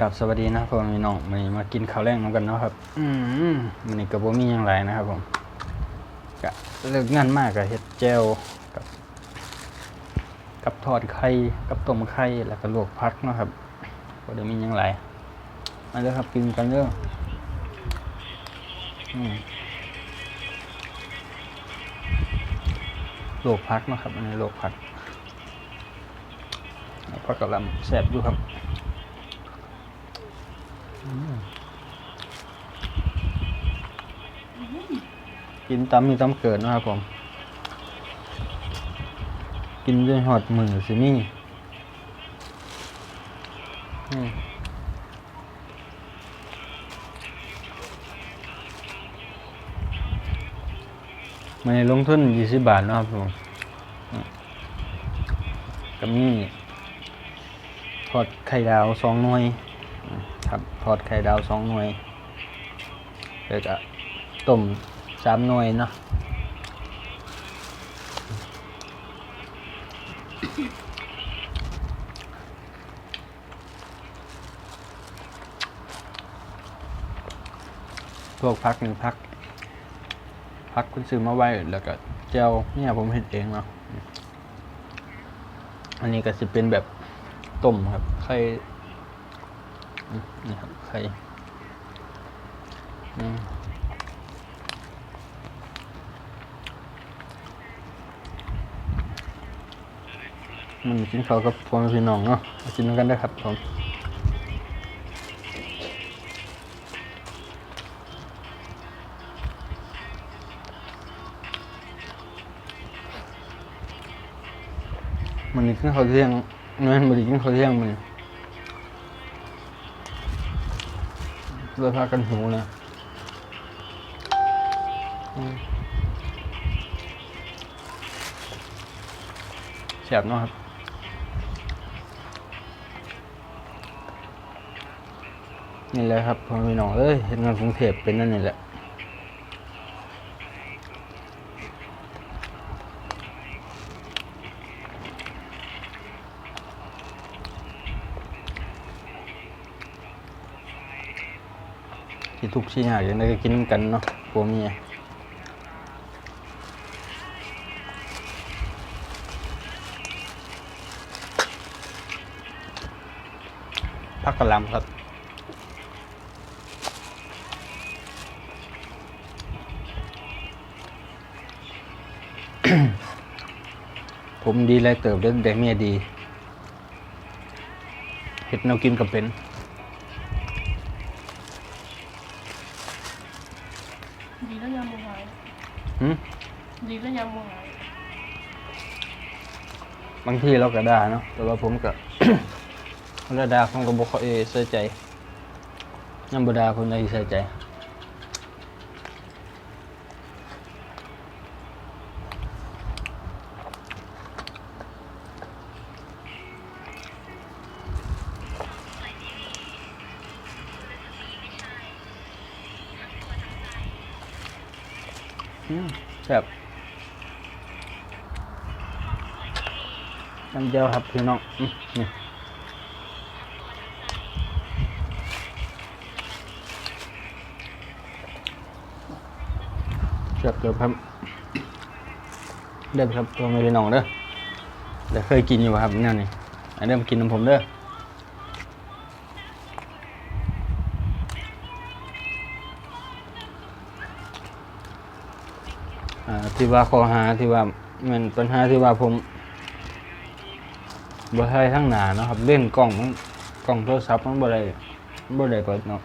กับสวัสดีนะพ่อแม่พี่น้องวันนี้มากินข้าวแรงนำกันเนาะครับ อืมวันนี้ก็บ่มีหยังไรนะครับผมก็เลิกงานมากก็เฮ็ดแจ่วกับกับทอดไข่กับต้มไข่แล้วก็ลวกผักเนาะครับบ่ได้มีหยังไรมาเด้อครับกินกันเด้ออืมลวกผักเนาะครับอันนี้ลวกผักผักกะหล่ำแซ่บอยู่ครับ กินตำมีตำเกิดนะครับผม กินจนหอดมือสินี่มมันลงทุนยี่สิบบาทนะครับผมอืมกับนี่ทอดไข่ดาวสองหน่วย ครับทอดไข่ดาวสองหน่วยแล้วก็ต้มสามหน่วยเนาะพวกพักหนึ่งพัก พักคุณซื้อมาไว้แล้วก็เจ้าเนี่ยผมเห็ดเองเนาะอันนี้ก็จะเป็นแบบต้มครับไข่ นี่ครับไข่มันกินเขากับพ่อแม่พี่น้องเนาะมากินกันได้ครับผมมันกินเขาเที่ยงนั่นมันกินเขาเที่ยงมัน เลยพากันหิวนะแสบเนาะครับนี่แหละครับพ่อพี่น้องเอ้ยเห็นงานกรุงเทพเป็นนั่นนี่แหละ ทุกชิ้นอย่างนี้ก็กินกันเนาะผัวเมียพักกะลำครับผมดีแลเติบเด้แต่เมียดีเห็ดแนวกินกับเป็น ดีแล้วยังโมหาย หืมดีแล้วยังโมหายบางทีเราก็ด่าเนาะแต่ว่าผมก็เราด่าผมก็บอกเขาเอยเสียใจยังบ่ด่าคนใดเสียใจ แซ่บน้ำเจียวครับพี่น้องนี่แซ่บเกือบครับเด้อครับตัวไม่พี่น้องเด้อเดี๋ยวเคยกินอยู่ครับแนวนี้อันเดิมกินน้ำผมเด้อ ที่ว่าข้อหาที่ว่ามันปัญหาที่ว่าผมบ่ใช่ทั้งหนาเนาะครับเล่นกล้องมันกล้องโทรศัพท์มันบ่ได้บ่ได้เปิดเนาะ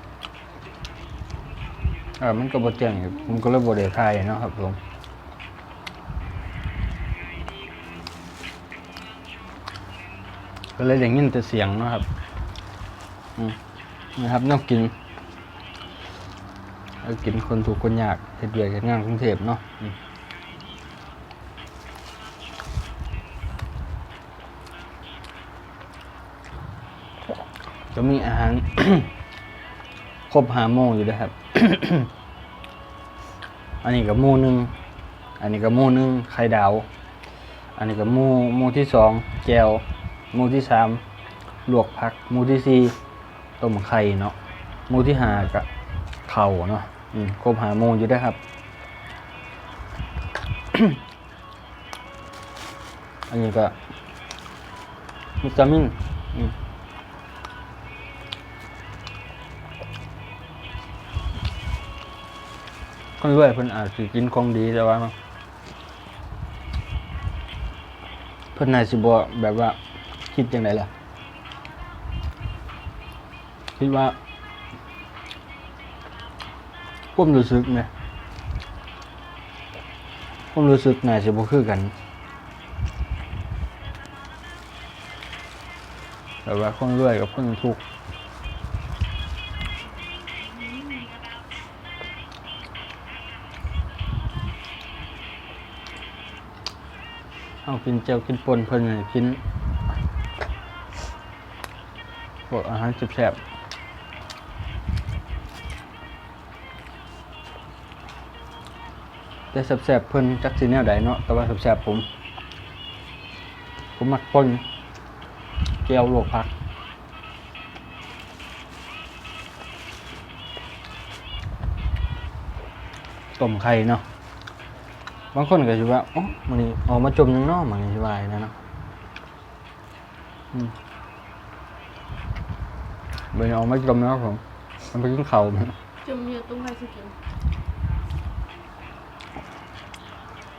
เออมันก็บ่แจ้งอีกผมก็เลยบ่ได้ถ่ายเนาะครับผมก็เลยได้ยินแต่เสียงเนาะครับนะครับน้ำกินกินคนถูกคนยากเฮ็ดเวียกเฮ็ดงานกรุงเทพเนาะ จะมีอาหาร ครบหาโมงอยู่ด้วยครับ อันนี้กับมูหนึ่ง อันนี้กับมูหนึ่งไข่ดาว อันนี้กับมูหมูที่สองแจวหมูที่สามลวกผักหมูที่สี่ต้มไข่เนาะหมูที่หากับเข่าเนาะครบหาโมงอยู่ได้ครับ อันนี้ก็วิตามิน คนรวยเพิ่นอาจสิกินของดีแต่ว่า เพิ่นน่าสิบ่แบบว่า คิดจังไดล่ะ คิดว่าความรู้สึกไหมความรู้สึกน่าจะบ่คือกันแต่ว่าคนรวยกับคนทุกข์ เอากินเจียวกินปนเพิ่นน่ะกินพวกอาหารแซ่บแต่แซ่บๆเพิ่นจักสิแนวใดเนาะแต่ว่าแซ่บๆผม ผมมักปนเจียวลวกผักต้มไข่เนาะ บางคนก็จะว่าอ๋อมันนี้เออกมาจมยังเนอกมันนี้ว่าอย่างนั้นเนาะอืมเบนออกมาจมแล้วผมมันไปกินเข่าวมันจมเยอะตุ้งให้สกิน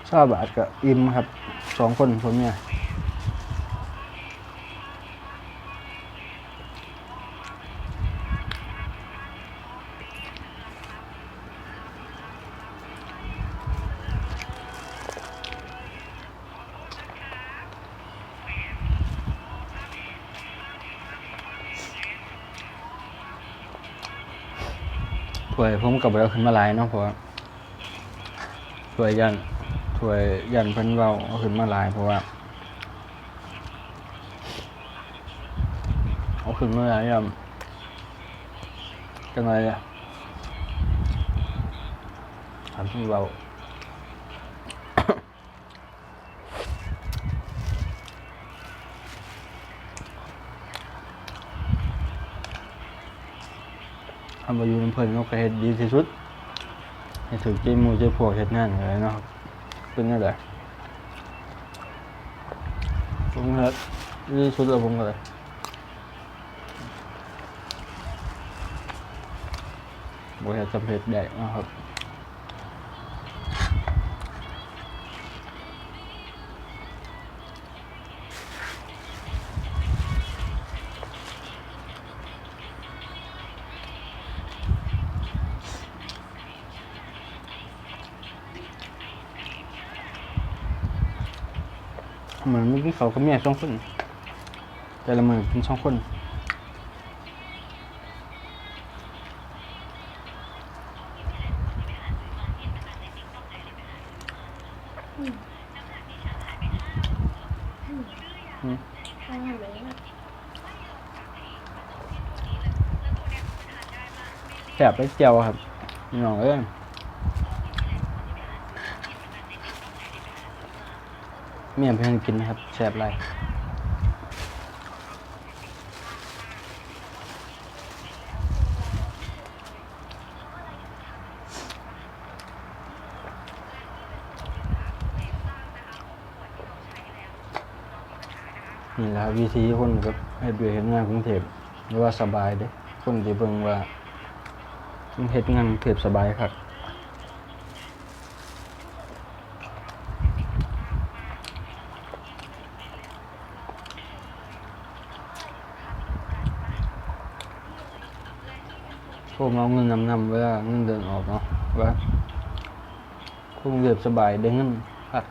ชอบบาทกับอิ่มครับสองคนผมเนี่ย ถ้วยผมกับเราขึ้นมาหลายเนาะเพราะว่าถ้วยยันถ้วยยันเพิ่นเว้าเอาขึ้นมาหลายเพราะว่าเอาขึ้นมาหลายยำจังไรอะถามเพิ่นเว้า ทำมาอยู่น้ำเพลินก็ไปเฮ็ดดีที่สุดให้ถึงใจหมูใจพวกเฮ็ดงานอะไรเนาะครับเป็นนั่นแหละผมเฮ็ดดีที่สุดแล้วผมก็เลยบ่เฮ็ดสำเร็จได้เนาะครับ เหมือนเมื่อกี้เขากับเมียสองคน แต่ละมือเป็นสองคนให้ให้ไหมแสบไปเจียวครับพี่น้องเอ้ย เมียเพื่อนกินนะครับแสบไรนี่แหละวิธีคนกับเฮ็ดเวียเฮ็ดงานกรุงเทพหรือว่าสบายเด้คนที่เบิ่งว่าเฮ็ดงานกรุงเทพสบายครับ ผมเอาเงินนำนำเวลาเงินเดือนออกเนาะว่าคงเรียบสบายได้เงินพัก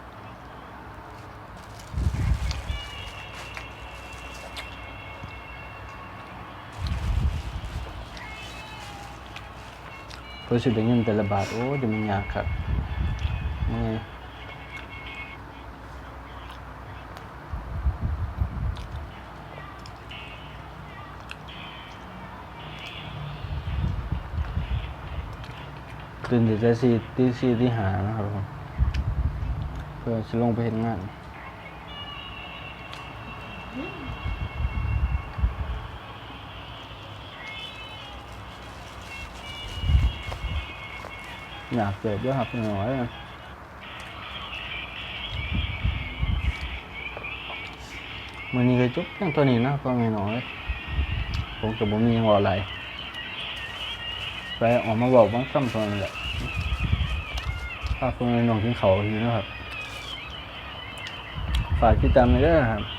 เพื่อสิได้เงินแต่ละบาทโอ้เดี๋ยวมันยากครับเมื่อ ตื่นแต่จะสี่ตีที่หานะครับผมเพื่อจะลงไปเห็นงานอยากเกิดด้วยครับน้อยมือนี้ก็จุ๊บยังตัวนี้นะก็ไม่น้อยผมจะบผมีอย่างไรไปออกมาบอกบ้างซ้ำตัวนั่นแหละ ภาพคนน้องกินเขาอยู่นะครับ ฝากติดตามเลยนะครับ